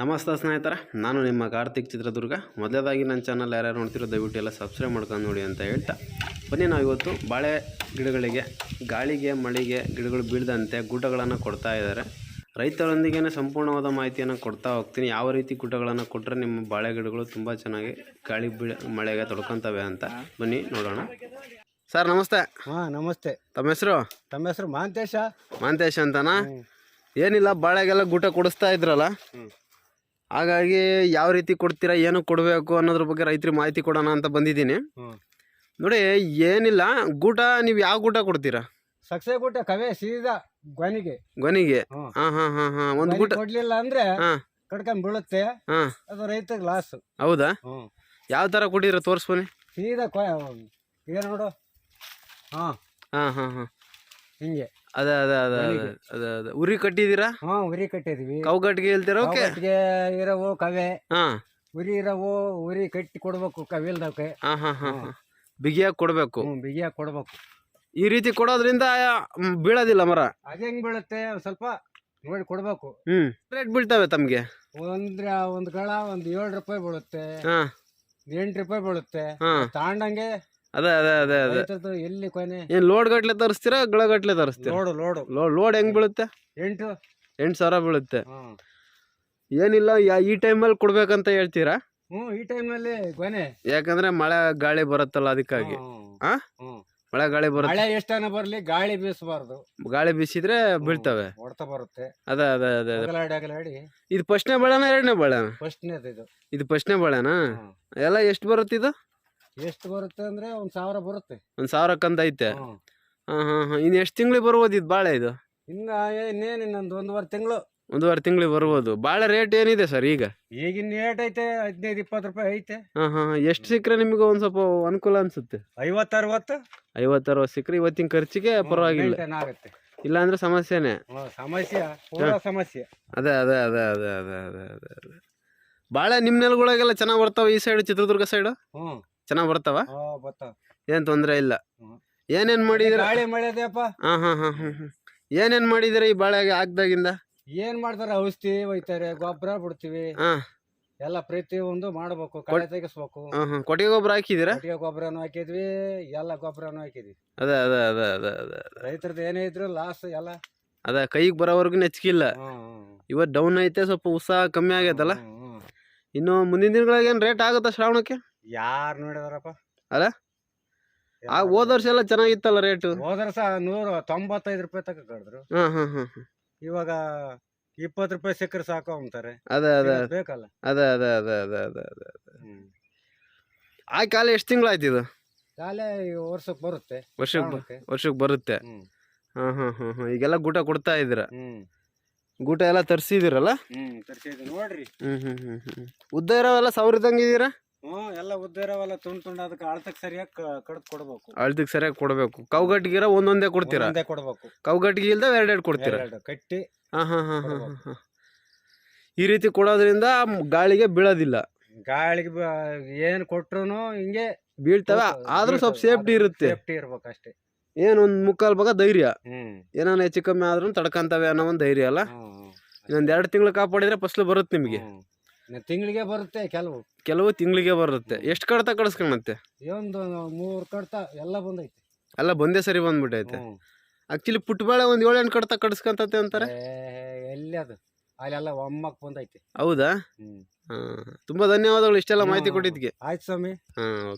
ನಮಸ್ತೆ ಸ್ನೇಹಿತರ ನಾನು ನಿಮ್ಮ ಕಾರ್ತಿಕ್ ಚಿತ್ರದುರ್ಗ. ಮೊದಲೇದಾಗಿ ನನ್ನ ಚಾನಲ್ ಯಾರ್ಯಾರು ನೋಡ್ತಿರೋ ದಯವಿಟ್ಟು ಎಲ್ಲ ಸಬ್ಸ್ಕ್ರೈಬ್ ಮಾಡ್ಕೊಂಡು ನೋಡಿ ಅಂತ ಹೇಳ್ತಾ. ಬನ್ನಿ ನಾವು ಇವತ್ತು ಬಾಳೆ ಗಿಡಗಳಿಗೆ ಗಾಳಿಗೆ ಮಳೆಗೆ ಗಿಡಗಳು ಬೀಳದಂತೆ ಗೂಟಗಳನ್ನು ಕೊಡ್ತಾ ಇದ್ದಾರೆ. ರೈತರೊಂದಿಗೆ ಸಂಪೂರ್ಣವಾದ ಮಾಹಿತಿಯನ್ನು ಕೊಡ್ತಾ ಹೋಗ್ತೀನಿ. ಯಾವ ರೀತಿ ಗೂಟಗಳನ್ನು ಕೊಟ್ಟರೆ ನಿಮ್ಮ ಬಾಳೆ ಗಿಡಗಳು ತುಂಬ ಚೆನ್ನಾಗಿ ಗಾಳಿ ಬೀಳ ಮಳೆಗೆ ತೊಡ್ಕೊತವೆ ಅಂತ ಬನ್ನಿ ನೋಡೋಣ. ಸರ್ ನಮಸ್ತೆ. ಹಾಂ ನಮಸ್ತೆ. ತಮ್ಮ ಹೆಸರು? ತಮ್ಮ ಹೆಸರು ಮಾಂತೇಶ. ಮಾಂತೇಶ ಅಂತನಾ? ಏನಿಲ್ಲ ಬಾಳೆಗೆಲ್ಲ ಗೂಟ ಕೊಡಿಸ್ತಾ ಇದ್ರಲ್ಲ? ಹಾಗಾಗಿ ಯಾವ ರೀತಿ ಕೊಡ್ತೀರಾ ಏನು ಕೊಡಬೇಕು ಅನ್ನೋದ್ರ ಬಗ್ಗೆ ರೈತರಿಗೆ ಮಾಹಿತಿ ಕೊಡೋಣ ಅಂತ ಬಂದಿದ್ದೀನಿ. ನೋಡಿ ಏನಿಲ್ಲ ಗೂಟ ನೀವು ಯಾವ ಗೂಟ ಕೊಡ್ತೀರಾ? ಸಕ್ಸೆ ಗೂಟ ಕವೆ ಸೀದಾ ಗೊನಿಗೆ. ಗೊನಿಗೆ. ಹಾಂ ಹಾಂ ಹಾಂ ಹಾಂ ಒಂದು ಗೂಟ ಕೊಡ್ಲಿಲ್ಲ ಅಂದ್ರೆ ಕಡ್ಕೊಂಡ್ ಬೀಳುತ್ತೆ. ಅದು ರೈತಗೆ ಲಾಸ್ ಹೌದಾ? ಯಾವ ತರ ಕೊಟ್ಟಿದ್ರ ತೋರಿಸ್ಬನ್ನಿ. ಸೀದಾ ಈಗ ನೋಡು. ಹಾ. ಹಾ ಹಾ ಹಾಂ. ಹಿಂಗೆ. ಅದೇ ಅದ ಅದ ಅದೇ ಅದೇ ಅದೇ. ಉರಿ ಕಟ್ಟಿದೀರಾ? ಹಾ ಉರಿ ಕಟ್ಟಿದ್ವಿ. ಕಟ್ಟಿಗೆ ಹೇಳ್ತೀರಾ ಓಕೆ? ಕಟ್ಟಿಗೆ ಇರವು ಕವೆ. ಹಾಂ. ಉರಿ ಇರವು ಉರಿ ಕಟ್ಟಿ ಕೊಡ್ಬೇಕು ಕವಿಲ್ದಕ್ಕೆ ಹಾಂ ಹಾಂ ಹಾಂ ಹಾಂ. ಬಿಗಿಯಾಗಿ ಕೊಡ್ಬೇಕು. ಹ್ಞೂ ಬಿಗಿಯಾಗಿ ಕೊಡ್ಬೇಕು. ಈ ರೀತಿ ಕೊಡೋದ್ರಿಂದ ಬೀಳೋದಿಲ್ಲ ಮರ? ಅದೇ ಹೆಂಗ್ ಬೀಳುತ್ತೆ? ಸ್ವಲ್ಪ ನೋಡಿ ಕೊಡ್ಬೇಕು. ಹ್ಮ್. ರೇಟ್ ಬೀಳ್ತವೆ ತಮಗೆ? ಒಂದ್ರ ಒಂದ್ಗಳ ಒಂದ್ ಏಳು ರೂಪಾಯಿ ಬೀಳುತ್ತೆ. ಹಾಂ. ಎಂಟು ರೂಪಾಯಿ ಬೀಳುತ್ತೆ. ಹಾಂ. ತಾಂಡಂಗೆ ಅದೇ ಅದೇ ಅದೇ ಅದೇ. ರೈತರ್ದು ಎಲ್ಲಿ ಕೊನೆ? ಏನು ಲೋಡ್ ಗಟ್ಲೆ ತರಿಸ್ತೀರಾ ಗಿಳಗಟ್ಲೆ ತರಿಸ್ತೀರಾ? ಲೋಡು ಲೋಡು ಲೋಡ್ ಲೋಡ್ ಹೆಂಗ್ ಬೀಳುತ್ತೆ? ಎಂಟು. ಎಂಟು ಸಾವಿರ ಬೀಳುತ್ತೆ. ಹ್ಮ್ ಏನಿಲ್ಲ ಯಾ- ಈ ಟೈಮಲ್ಲಿ ಕೊಡ್ಬೇಕಂತ ಹೇಳ್ತೀರಾ? ಹ್ಮ್ ಈ ಟೈಮ್ನಲ್ಲಿ ಕೊನೆ. ಯಾಕಂದ್ರೆ ಮಳೆ ಗಾಳಿ ಬರುತ್ತಲ್ಲ ಅದಕ್ಕಾಗಿ. ಆ? ಮಳೆ ಗಾಳಿ ಬರುತ್ತೆ ಮಳೆ ಎಷ್ಟನ ಬರ್ಲಿ ಗಾಳಿ ಬೀಸಬಾರ್ದು. ಗಾಳಿ ಬೀಸಿದ್ರೆ ಬೀಳ್ತವೆ. ಹೊಡ್ತಾ ಬರುತ್ತೆ. ಅದೇ ಅದೇ ಅದೇ ಅದೇ. ಅಗಲಾಡಿ ಅಗಲಾಡಿ. ಇದು ಫಸ್ಟ್ನೇ ಬಳೆನಾ ಎರಡನೇ ಬಳೆನಾ? ಫಸ್ಟ್ನೇದು ಇದು. ಇದು ಫಸ್ಟ್ನೇ ಬಳೆನಾ? ಹ್ಮ್. ಎಲ್ಲ ಎಷ್ಟು ಬರುತ್ತೆ ಇದು ಎಷ್ಟು ಬರುತ್ತೆ ಅಂದ್ರೆ ಒಂದ್ ಸಾವಿರ ಬರುತ್ತೆ. ಒಂದು ಸಾವಿರ ಕಂದ ಐತೆ. ಹ್ಮ್. ಹಾಂ ಹಾಂ ಹಾಂ. ಇನ್ನು ಎಷ್ಟು ತಿಂಗಳಿಗೆ ಬರ್ಬೋದು ಇದು ಬಾಳೆ ಇದು? ಇನ್ನ ಇನ್ನೇನು ಇನ್ನೊಂದು ಒಂದುವರೆ ತಿಂಗಳು. ಒಂದೂವರೆ ತಿಂಗಳಿಗೆ ಬರ್ಬೋದು. ಬಾಳೆ ರೇಟ್ ಏನಿದೆ ಸರ್ ಈಗ? ಈಗಿನ ರೇಟ್ ಐತೆ ಹದಿನೈದು ಇಪ್ಪತ್ತು ರೂಪಾಯಿ ಐತೆ. ಹಾಂ ಹಾಂ ಎಷ್ಟು ಸಿಕ್ಕರೆ ನಿಮಗೆ ಒಂದು ಸ್ವಲ್ಪ ಅನುಕೂಲ ಅನ್ಸುತ್ತೆ? ಐವತ್ತು ಅರವತ್ತು. ಐವತ್ತಾರು ಸಿಕ್ಕರೆ ಇವತ್ತಿನ ಖರ್ಚಿಗೆ ಪರವಾಗಿಲ್ಲ. maintain ಆಗುತ್ತೆ. ಇಲ್ಲ ಅಂದ್ರೆ ಸಮಸ್ಯೆನೆ. ಹ್ಮ್, ಸಮಸ್ಯೆ ಪೂರಾ ಸಮಸ್ಯೆ. ಅದೇ ಅದೇ ಅದೇ ಅದೇ ಅದೇ ಅದೇ ಅದೇ ಅದೇ. ಬಾಳೆ ನಿಮ್ಮ ನೆಲಗಳಿಗೆಲ್ಲ ಚೆನ್ನಾಗಿ ಬರ್ತಾವ ಈ ಸೈಡ್ ಚಿತ್ರದುರ್ಗ ಸೈಡ್ ಹ್ಮ್. ಚೆನ್ನಾಗಿ ಬರ್ತಾವ? ಏನು ತೊಂದರೆ ಇಲ್ಲ. ಏನೇನ್ ಮಾಡಿದಿರ? ಗಾಳಿ ಹಾಂ ಹಾಂ ಹಾಂ ಹಾಂ ಏನೇನು ಮಾಡಿದಿರ ಈ ಬಾಳೆ ಆಗ್ದಾಗಿಂದ? ಏನ್ ಮಾಡ್ತಾರೆ? ಔಷಧಿ ಒಯ್ತಾರೆ ಗೊಬ್ಬರ ಬಿಡ್ತೀವಿ. ಹಾ. ಎಲ್ಲ ಪ್ರತಿ ಒಂದು ಮಾಡ್ಬೇಕು ಕಳೆ ತೆಗಿಸ್ಬೇಕು. ಹಾಂ ಹಾಂ. ಕೊಟ್ಟಿಗೆ ಗೊಬ್ಬರ ಹಾಕಿದಿರ? ಕೊಟ್ಟಿಗೆ ಗೊಬ್ಬರನು ಹಾಕಿದ್ವಿ ಎಲ್ಲ ಗೊಬ್ಬರನು ಹಾಕಿದ್ವಿ. ಅದೇ ಅದ ಅದೇ ಅದ ಅದ ಅದೇ. ರೈತರದ್ದು ಏನೇ ಇದ್ರು ಲಾಸ್ ಎಲ್ಲ ಅದ ಕೈಗೆ ಬರೋವರೆಗೂ ನೆಚ್ಕಿಲ್ಲ ಇವತ್ತು ಡೌನ್ ಐತೆ ಸ್ವಲ್ಪ ಉತ್ಸಾಹ ಕಮ್ಮಿ ಆಗೈತಲ್ಲ? ಇನ್ನು ಮುಂದಿನ ದಿನಗಳಾಗ ಏನು ರೇಟ್ ಆಗುತ್ತಾ ಶ್ರಾವಣಕ್ಕೆ? ಯಾರು ನೋಡಿದಾರಪ್ಪ? ಅಲ್ಲ? ಆ ಹೋದ ವರ್ಷ ಎಲ್ಲ ಚೆನ್ನಾಗಿತ್ತಲ್ಲ ರೇಟು? ಹೋದ್ರ ಸಹ ನೂರ ತೊಂಬತ್ತೈದು ರೂಪಾಯಿ ತಕ ಕಡಿದ್ರು ಹಾಂ ಹಾಂ ಹಾಂ ಇವಾಗ ಇಪ್ಪತ್ತು ರೂಪಾಯಿ ಸಿಕ್ಕರೆ ಸಾಕು ಅಂತಾರೆ. ಅದೇ ಅದೇ ಇವಾಗ ಬೇಕಲ್ಲ? ಅದೇ ಅದೇ ಅದೇ ಅದೇ ಅದೇ ಅದೇ ಹ್ಮ್. ಆ ಕಾಲ ಎಷ್ಟು ತಿಂಗಳಾಯ್ತು ಇದು? ಕಾಲೇ ಈ ವರ್ಷಕ್ಕೆ ಬರುತ್ತೆ ವರ್ಷಕ್ಕೆ ಬ- ಶ್ರಾವಣಕ್ಕೆ. ವರ್ಷಕ್ಕೆ ಬರುತ್ತೆ. ಹ್ಮ್. ಹಾಂ ಹಾಂ ಹಾಂ ಹಾಂ. ಈಗೆಲ್ಲ ಗೂಟ ಕೊಡ್ತಾ ಇದ್ದೀರ? ಹ್ಮ್. ಗೂಟ ಎಲ್ಲ ತರಿಸಿದಿರಲ್ಲ ಹ್ಮ್ ತರ್ಸಿದ್ವಿ ನೋಡ್ರಿ. ಹ್ಞೂ ಹ್ಞೂ ಹ್ಞೂ ಹ್ಞೂ ಉದ್ದ ಇರೋವೆಲ್ಲ ಸಾವಿರದಂಗೆ ಇದೀರಾ? ಹ್ಮ್ ಎಲ್ಲ ಉದ್ದಿರವಲ್ಲ ತುಂಡ್ ತುಂಡ್ ಅದಕ್ಕೆ ಅಳ್ತಕ್ಕೆ ಸರಿಯಾಗಿ ಕಡ್ದು ಕೊಡ್ಬೇಕು. ಅಳ್ತಿಗೆ ಸರಿಯಾಗಿ ಕೊಡಬೇಕು. ಕೌಗಟ್ಟಿಗಿರ ಒಂದೊಂದೇ ಕೊಡ್ತೀರಾ? ಒಂದೇ ಕೊಡ್ಬೇಕು. ಕೌಗಟ್ಟಿಗೆ ಇಲ್ದ ಎರಡೆರಡು ಕೊಡ್ತೀರಾ? ಎರಡು ಕಟ್ಟಿ ಹಾಂ ಹಾಂ ಹಾಂ ಹಾಂ ಈ ರೀತಿ ಕೊಡೋದ್ರಿಂದ ಗಾಳಿಗೆ ಬೀಳೋದಿಲ್ಲ. ಗಾಳಿಗೆ ಏನು ಕೊಟ್ರು ಹಿಂಗೆ ಬೀಳ್ತವೆ ಆದ್ರೂ ಸ್ವಲ್ಪ ಸೇಫ್ಟಿ ಇರುತ್ತೆ. ಸೇಫ್ಟಿ ಇರ್ಬೇಕು ಅಷ್ಟೇ ಏನು ಒಂದು ಮುಕ್ಕಾಲು ಭಾಗ ಧೈರ್ಯ. ಹ್ಮ್. ಏನಾನ ಹೆಚ್ಚು ಕಮ್ಮಿ ಆದ್ರೂ ತಡ್ಕಂತವೆ ಅನ್ನೋ ಒಂದು ಧೈರ್ಯ ಅಲ್ಲ? ಇನ್ನೊಂದ್ ಇನ್ನೊಂದು ಎರಡು ತಿಂಗಳು ಕಾಪಾಡಿದ್ರೆ ಫಸ್ಲು ಬರುತ್ತೆ ನಿಮಗೆ. ಹ್ಮ್. ತಿಂಗಳಿಗೆ ಬರುತ್ತೆ ಕೆಲವು. ಕೆಲವು ತಿಂಗಳಿಗೆ ಬರುತ್ತೆ. ಎಷ್ಟು ಕಡತ ಕಡಿಸ್ಕೊಂಡತ್ತೆ ಒಂದು ಮೂರು ಕಡತ ಎಲ್ಲ ಬಂದೈತೆ. ಎಲ್ಲ ಬಂದೇ ಸರಿ ಬಂದ್ಬಿಟ್ಟೈತೆ. ಆಕ್ಚುಲಿ ಪುಟ್ಬಾಳೆ ಒಂದು ಎಂಟು ಕಡತ ಕಡಿಸ್ಕೊಂತತೆ ಅಂತಾರೆ? ಎಲ್ಲಿ ಅದು? ಅಲ್ಲೆಲ್ಲ ಒಮ್ಮಕ್ ಬಂದೈತೆ. ಹೌದಾ? ತುಂಬಾ ಧನ್ಯವಾದಗಳು ಇಷ್ಟೆಲ್ಲ ಮಾಹಿತಿ ಕೊಟ್ಟಿದ್ಗೆ ಆಯ್ತು ಸ್ವಾಮಿ. ಹಾಂ